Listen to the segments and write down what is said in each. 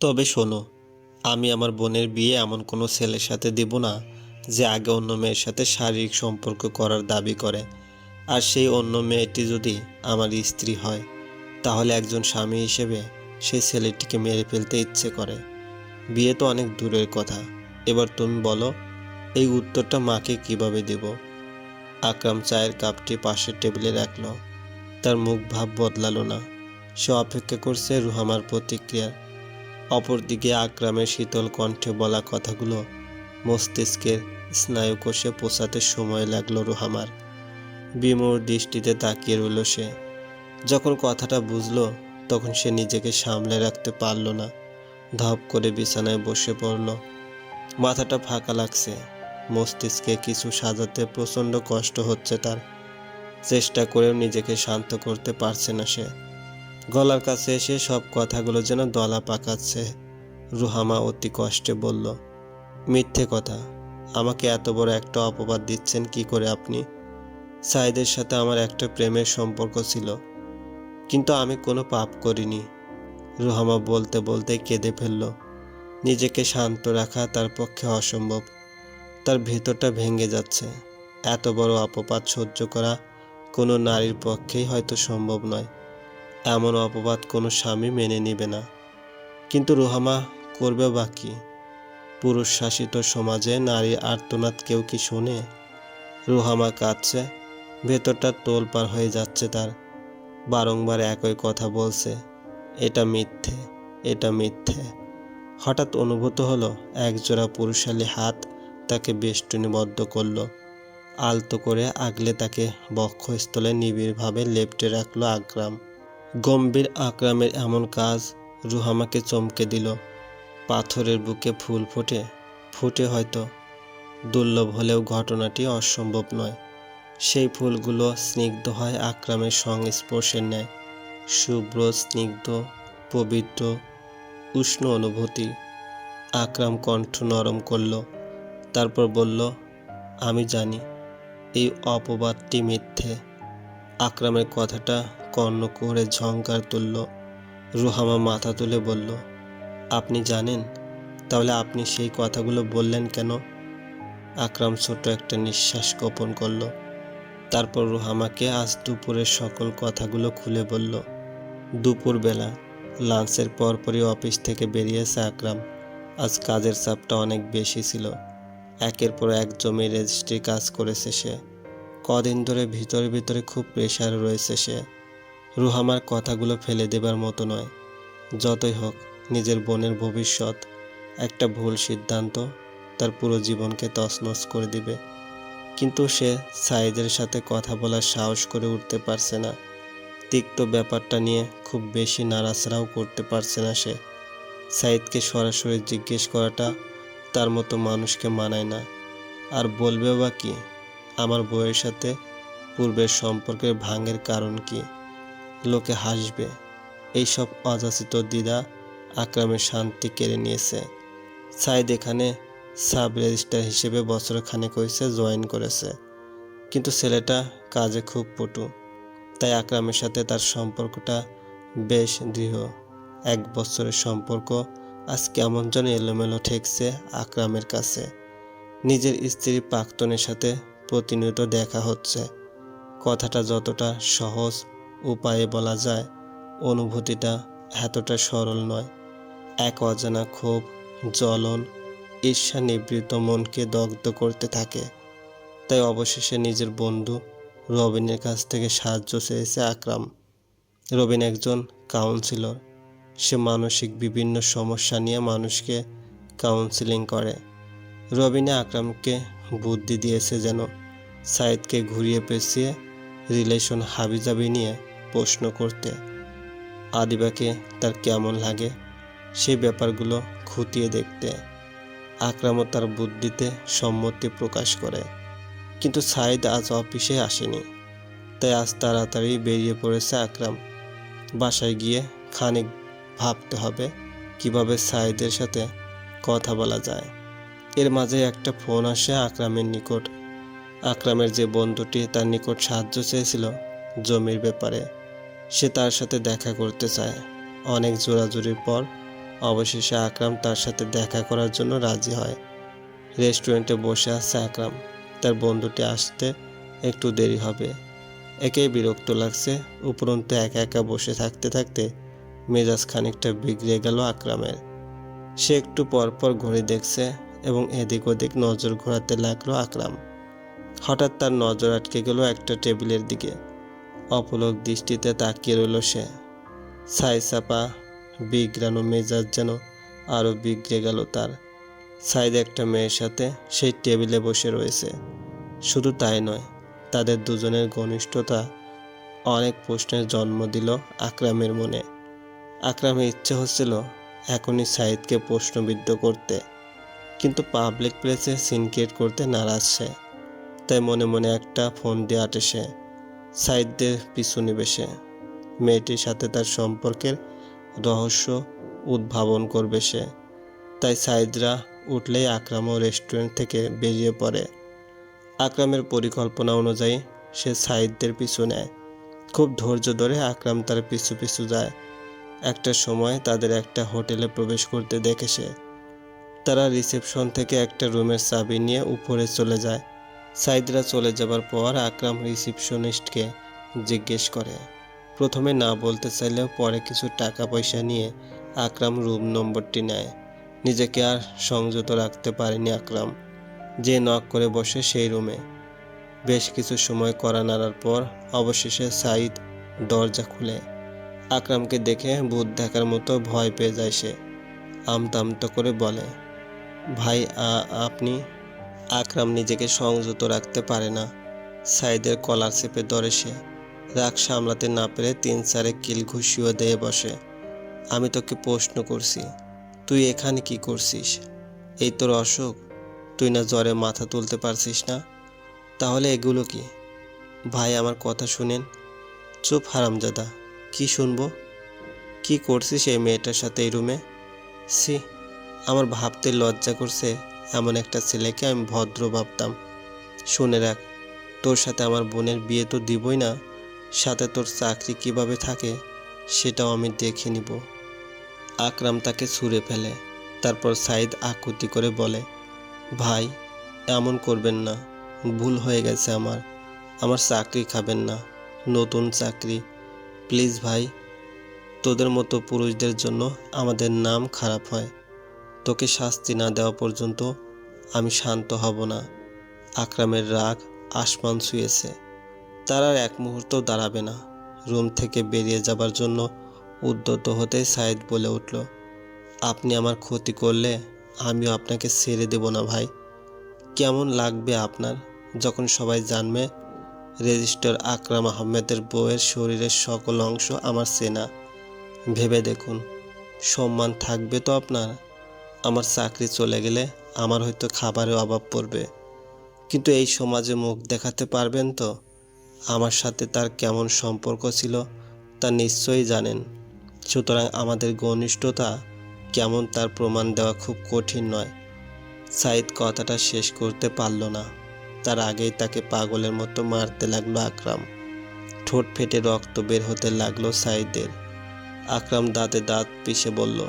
তবে শোনো, আমি আমার বোনের বিয়ে এমন কোনো ছেলের সাথে দেব না যে আগে অন্য মেয়ের সাথে শারীরিক সম্পর্ক করার দাবি করে। আর সেই অন্য মেয়েটি যদি আমার স্ত্রী হয়, তাহলে একজন স্বামী হিসেবে সেই ছেলেটিকে মেরে ফেলতে ইচ্ছে করে। বিয়ে তো অনেক দূরের কথা। এবার তুমি বলো, এই উত্তরটা মাকে কীভাবে দেব? আকরাম চায়ের কাপটি পাশের টেবিলে রাখল। তার মুখ ভাব বদলালো না। সে অপেক্ষা করছে রুহামার প্রতিক্রিয়ার। অপরদিকে আকরামের শীতল কণ্ঠে বলা কথাগুলো মস্তিষ্কের স্নায়ু কোষে পৌঁছাতে সময় লাগল রুহামার। বিমূর দৃষ্টিতে তাকিয়ে রইল সে। যখন কথাটা বুঝলো, তখন সে নিজেকে সামলে রাখতে পারল না। ধপ করে বিছানায় বসে পড়ল। মাথাটা ফাঁকা লাগছে। মস্তিষ্কে কিছু সাজাতে প্রচণ্ড কষ্ট হচ্ছে তার। চেষ্টা করেও নিজেকে শান্ত করতে পারছে না সে। গলার কাছে এসে সব কথাগুলো যেন দলা পাকাচ্ছে। রুহামা অতি কষ্টে বলল, মিথ্যে কথা। আমাকে এত বড় একটা অপবাদ দিচ্ছেন কি করে আপনি? সাইদের সাথে আমার একটা প্রেমের সম্পর্ক ছিল, কিন্তু আমি কোনো পাপ করিনি। রুহামা বলতে বলতে কেঁদে ফেলল, নিজেকে শান্ত রাখা তার পক্ষে অসম্ভব। তার ভেতরটা ভেঙে যাচ্ছে। এত বড় অপবাদ সহ্য করা কোনো নারীর পক্ষেই হয়তো সম্ভব নয়। এমন অপবাদ কোনো স্বামী মেনে নেবে না। কিন্তু রুহামা করবে বাকি পুরুষ শাসিত সমাজে নারী আর্তনাদ কেউ কি শোনে? রুহামা কাঁদছে, ভেতরটা তোলপার হয়ে যাচ্ছে তার। বারংবার একই কথা বলছে, এটা মিথ্যে এটা মিথ্যে। হঠাৎ অনুভূত হলো, একজোড়া পুরুষালী হাত তাকে বেষ্টনীবদ্ধ করল। আলতো করে আগলে তাকে বক্ষস্থলে নিবিড়ভাবে লেপটে রাখল আকরাম গম্ভীর আকরামের এমন কাজ রুহামাকে চমকে দিল। পাথরের বুকে ফুল ফোটে, ফুটে হয়তো। দুর্লভ হলেও ঘটনাটি অসম্ভব নয়। সেই ফুলগুলো স্নিগ্ধ হয় আকরামের সংস্পর্শের ন্যায় শুভ্র, স্নিগ্ধ, পবিত্র, উষ্ণ অনুভূতি। আকরাম কণ্ঠ নরম করল, তারপর বলল, আমি জানি, এই অপবাদটি মিথ্যে। আকরামের কথাটা কর্ণ করে ঝঙ্কার তুলল। রুহামা মাথা তুলে বলল, আপনি জানেন? তাহলে আপনি সেই কথাগুলো বললেন কেন? আকরাম ছোট একটা নিঃশ্বাস গোপন করল। তারপর রুহামাকে আজ দুপুরের সকল কথাগুলো খুলে বলল। দুপুরবেলা, লাঞ্চের পরপরই অফিস থেকে বেরিয়েছে আকরাম। আজ কাজের চাপটা অনেক বেশি ছিল। একের পর এক জমি রেজিস্ট্রি কাজ করেছে সে। কদিন ধরে ভিতরে ভিতরে খুব প্রেশার রয়েছে সে। রুহামার কথাগুলো ফেলে দেবার মতো নয়। যতই হোক, নিজের বোনের ভবিষ্যৎ, একটা ভুল সিদ্ধান্ত, তার পুরো জীবনকে তছনছ করে দিবে। কিন্তু সে সাইদের সাথে কথা বলার সাহস করে উঠতে পারছে না। তিক্ত ব্যাপারটা নিয়ে খুব বেশি নাড়াচাড়াও করতে পারছে না সে। সাইদকে সরাসরি জিজ্ঞেস করাটা তার মতো মানুষকে মানায় না। আর বলবে বা কি? আমার বউয়ের সাথে পূর্বের সম্পর্কের ভাঙের কারণ কি? লোকে হাসবে। এইসব অযাচিত দ্বিধা আকরামের শান্তি কেড়ে নিয়েছে। সাইদ এখানে সাব রেজিস্টার হিসেবে বছর খানেক হয়েছে, জয়েন করেছে। কিন্তু ছেলেটা কাজে খুব পটু। তাই আকরামের সাথে তার সম্পর্কটা বেশ দৃঢ়। এক বছরের সম্পর্ক আজ কেমন যেন এলোমেলো ঠেকছে আকরামের কাছে। নিজের স্ত্রী প্রাক্তনের সাথে প্রতিনিয়ত দেখা হচ্ছে। কথাটা যতটা সহজ উপায়ে বলা যায়, অনুভূতিটা এতটা সরল নয়। এক অজানা ক্ষোভ, জ্বলন ঈর্ষা নিবৃত মনকে দগ্ধ করতে থাকে। তাই অবশেষে নিজের বন্ধু রবিনের কাছ থেকে সাহায্য চেয়েছে আকরাম। রবিন একজন কাউন্সিলর সে মানসিক বিভিন্ন সমস্যা নিয়ে মানুষকে কাউন্সিলিং করে। রবিনে আকরামকে বুদ্ধি দিয়েছে যেন সাইদকে ঘুরিয়ে পেঁচিয়ে রিলেশন হাবিজাবি নিয়ে প্রশ্ন করতে। আদিবাকে তার কেমন লাগে? সেই ব্যাপারগুলো খুঁটিয়ে দেখতে। আকরামও তার বুদ্ধিতে সম্মতি প্রকাশ করে। কিন্তু সাইদ আজ অফিসে আসেনি। তাই আজ তাড়াতাড়ি বেরিয়ে পড়েছে আকরাম। বাসায় গিয়ে খানিক ভাবতে হবে কীভাবে সাইদের সাথে কথা বলা যায়। এর মাঝে একটা ফোন আসে আকরামের নিকট। আকরামের যে বন্ধুটি তার নিকট সাহায্য চেয়েছিল জমির ব্যাপারে। সে তার সাথে দেখা করতে চায়। অনেক জোরাজুরির পর অবশেষে আকরাম তার সাথে দেখা করার জন্য রাজি হয়। রেস্টুরেন্টে বসে আছে আকরাম। তার বন্ধুটি আসতে একটু দেরি হবে। একেই বিরক্ত লাগছে। উপরন্তু একা একা বসে থাকতে থাকতে মেজাজ খানিকটা বিগড়ে গেল আকরামের। সে একটু পরপর ঘড়ি দেখছে এবং এদিক ওদিক নজর ঘোরাতে লাগল আকরাম। হঠাৎ তার নজর আটকে গেল একটা টেবিলের দিকে। অপলক দৃষ্টিতে তাকিয়ে রইল সে। ছাই চাপা বিগড়ানো মেজাজ যেন আরও বিগড়ে গেল তার। সাইদ একটা মেয়ের সাথে সেই টেবিলে বসে রয়েছে। শুধু তাই নয়, তাদের দুজনের ঘনিষ্ঠতা অনেক প্রশ্নের জন্ম দিল আকরামের মনে। আকরামের ইচ্ছে হচ্ছিল এখনই সাইদকে প্রশ্নবিদ্ধ করতে, কিন্তু পাবলিক প্লেসে সিনক্রিয়েট করতে নারাজ সে। তাই মনে মনে একটা ফোন দিয়ে আটে সে। সাইদদের পিছু নেবে সে মেয়েটির সাথে তার সম্পর্কের রহস্য উদ্ভাবন করবে সে। তাই সাইদরা উঠলেই আকরামও রেস্টুরেন্ট থেকে বেরিয়ে পড়ে। আকরামের পরিকল্পনা অনুযায়ী সে সাইদদের পিছু নেয়। খুব ধৈর্য ধরে আকরাম তার পিছু পিছু যায়। একটা সময় তাদের একটা হোটেলে প্রবেশ করতে দেখে সে। তারা রিসেপশন থেকে একটা রুমের চাবি নিয়ে উপরে চলে যায়। সাইদরা চলে যাবার পর আকরাম রিসিপশনিস্টকে জিজ্ঞেস করে। প্রথমে না বলতে চাইলেও পরে কিছু টাকা পয়সা নিয়ে আকরাম রুম নম্বরটি নেয়। নিজেকে আর সংযত রাখতে পারেনি আকরাম। যে নক করে বসে সেই রুমে। বেশ কিছু সময় করা নাড়ার পর অবশেষে সাইদ দরজা খুলে। আকরামকে দেখে ভূত দেখার মতো ভয় পেয়ে যায় সে। আমতামতো করে বলে, ভাই আপনি আকরাম নিজেকে সংযত রাখতে পারে না। সাইদের কলার চেপে ধরে সে। রাগ সামলাতে না পেরে তিন চারে কিল ঘুষিও দিয়ে বসে। আমি তোকে প্রশ্ন করছি, তুই এখানে কি করছিস? এই তোর অসুখ, তুই না জ্বরে মাথা তুলতে পারছিস না? তাহলে এগুলো কি? ভাই আমার কথা শুনেন। চুপ হারামজাদা, কি শুনব? কি করছিস এই মেয়েটার সাথে এই রুমে? সি আমার ভাবতে লজ্জা করছে এমন একটা ছেলেকে আমি ভদ্র ভাবতাম। শুনে রাখ, তোর সাথে আমার বোনের বিয়ে তো দিবই না, সাথে তোর চাকরি কীভাবে থাকে সেটাও আমি দেখে নিব। আকরাম তাকে ছুঁড়ে ফেলে, তারপর সাইদ আকুতি করে বলে, ভাই, এমন করবেন না, ভুল হয়ে গেছে আমার আমার চাকরি খাবেন না, নতুন চাকরি। প্লিজ ভাই, তোদের মতো পুরুষদের জন্য আমাদের নাম খারাপ হয় তোকে শাস্তি না দেওয়া পর্যন্ত আমি শান্ত হব না। আকরামের রাগ আসমান ছুঁয়েছে। তার আর এক মুহূর্ত দাঁড়াবে না। রুম থেকে বেরিয়ে যাবার জন্য উদ্যত হতে সাইদ বলে উঠল, আপনি আমার ক্ষতি করলে আমিও আপনাকে ছেড়ে দেব না ভাই। কেমন লাগবে আপনার? যখন সবাই জানবে, রেজিস্টার আকরাম আহমেদের বউয়ের শরীরের সকল অংশ আমার চেনা। ভেবে দেখুন, সম্মান থাকবে তো আপনার? আমার চাকরি চলে গেলে আমার হয়তো খাবারের অভাব পড়বে। কিন্তু এই সমাজে মুখ দেখাতে পারবেন তো? আমার সাথে তার কেমন সম্পর্ক ছিল তা নিশ্চয়ই জানেন। সুতরাং আমাদের ঘনিষ্ঠতা কেমন তার প্রমাণ দেওয়া খুব কঠিন নয়। সাইদ কথাটা শেষ করতে পারল না। তার আগেই তাকে পাগলের মতো মারতে লাগল আকরাম। ঠোঁট ফেটে রক্ত বের হতে লাগল সাইদের। আকরাম দাঁতে দাঁত পিষে বলল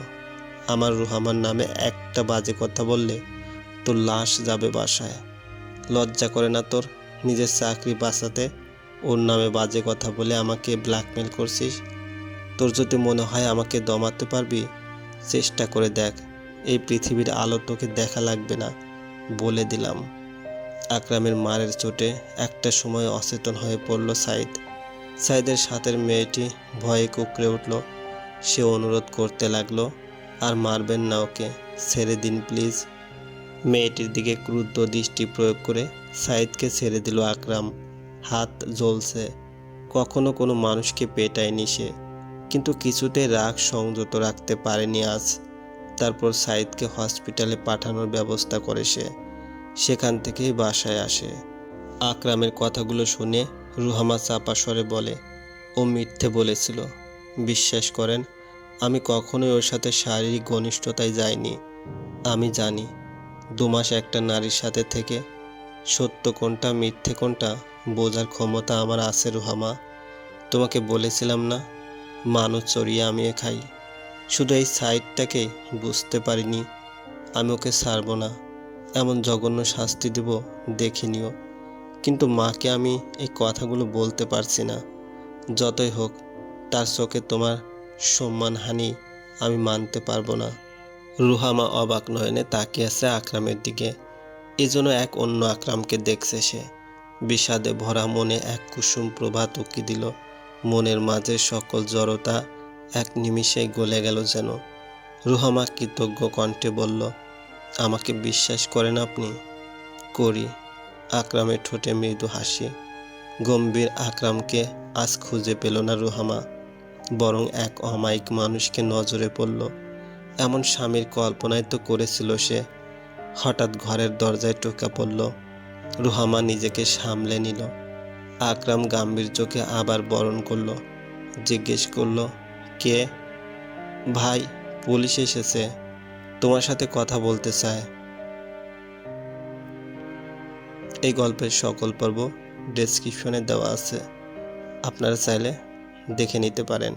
আমার রুহামার নামে একটা বাজে কথা বললে তোর লাশ যাবে বাসায়। লজ্জা করে না তোর নিজের চাকরি বাঁচাতে? ওর নামে বাজে কথা বলে আমাকে ব্ল্যাকমেল করছিস? তোর যদি মনে হয় আমাকে দমাতে পারবি, চেষ্টা করে দেখ। এই পৃথিবীর আলো তোকে দেখা লাগবে না, বলে দিলাম। আকরামের মারের চোটে একটা সময় অচেতন হয়ে পড়ল সাইদ। সাইদের সাথের মেয়েটি ভয়ে কুকড়ে উঠল। সে অনুরোধ করতে লাগল আর মারবেন না ওকে। ছেড়ে দিন, প্লিজ। মেয়েটির দিকে ক্রুদ্ধ দৃষ্টি প্রয়োগ করে সাইদকে ছেড়ে দিল আকরাম। হাত জ্বলছে। কখনো কোনো মানুষকে পেটায়নি সে। কিন্তু কিছুতে রাগ সংযত রাখতে পারেনি আজ। তারপর সাইদকে হসপিটালে পাঠানোর ব্যবস্থা করে সে। সেখান থেকেই বাসায় আসে। আকরামের কথাগুলো শুনে রুহামা চাপা স্বরে বলে, ও মিথ্যে বলেছিল। বিশ্বাস করেন আমি কখনোই ওর সাথে শারীরিক ঘনিষ্ঠতায় যাইনি। আমি জানি দু মাস একটা নারীর সাথে থেকে সত্য কোনটা, মিথ্যে কোনটা, বোঝার ক্ষমতা আমার আছে রুহামা। তোমাকে বলেছিলাম না, মানুষ চড়িয়ে আমি খাই। শুধু এই সাইডটাকে বুঝতে পারিনি। আমি ওকে ছাড়বো না। এমন জঘন্য শাস্তি দেব দেখিনিও কিন্তু মাকে আমি এই কথাগুলো বলতে পারছি না। যতই হোক, তার চোখে তোমার সম্মানহানি আমি মানতে পারব না। রুহামা অবাক নয়নে তাকিয়ে আছে আকরামের দিকে। এজন্য এক অন্য আকরামকে দেখছে সে। বিষাদে ভরা মনে এক কুসুম প্রভাত উকি দিল। মনের মাঝে সকল জড়তা এক নিমিষেই গলে গেল যেন। রুহামা কৃতজ্ঞ কণ্ঠে বলল, আমাকে বিশ্বাস করেন আপনি? করি। আকরামের ঠোঁটে মৃদু হাসি। গম্ভীর আকরামকে আজ খুঁজে পেল না রুহামা। বরং এক অমায়িক মানুষকে নজরে পড়ল। এমন স্বামীর কল্পনায় তো করেছিল সে। হঠাৎ ঘরের দরজায় টোকা পড়ল। রুহামা নিজেকে সামলে নিল। আকরাম গাম্ভীর চোখে আবার বরণ করল। জিজ্ঞেস করল, কে? ভাই, পুলিশ এসেছে। তোমার সাথে কথা বলতে চায়। এই গল্পের সকল পর্ব ডেসক্রিপশনে দেওয়া আছে। আপনারা চাইলে দেখে নিতে পারেন।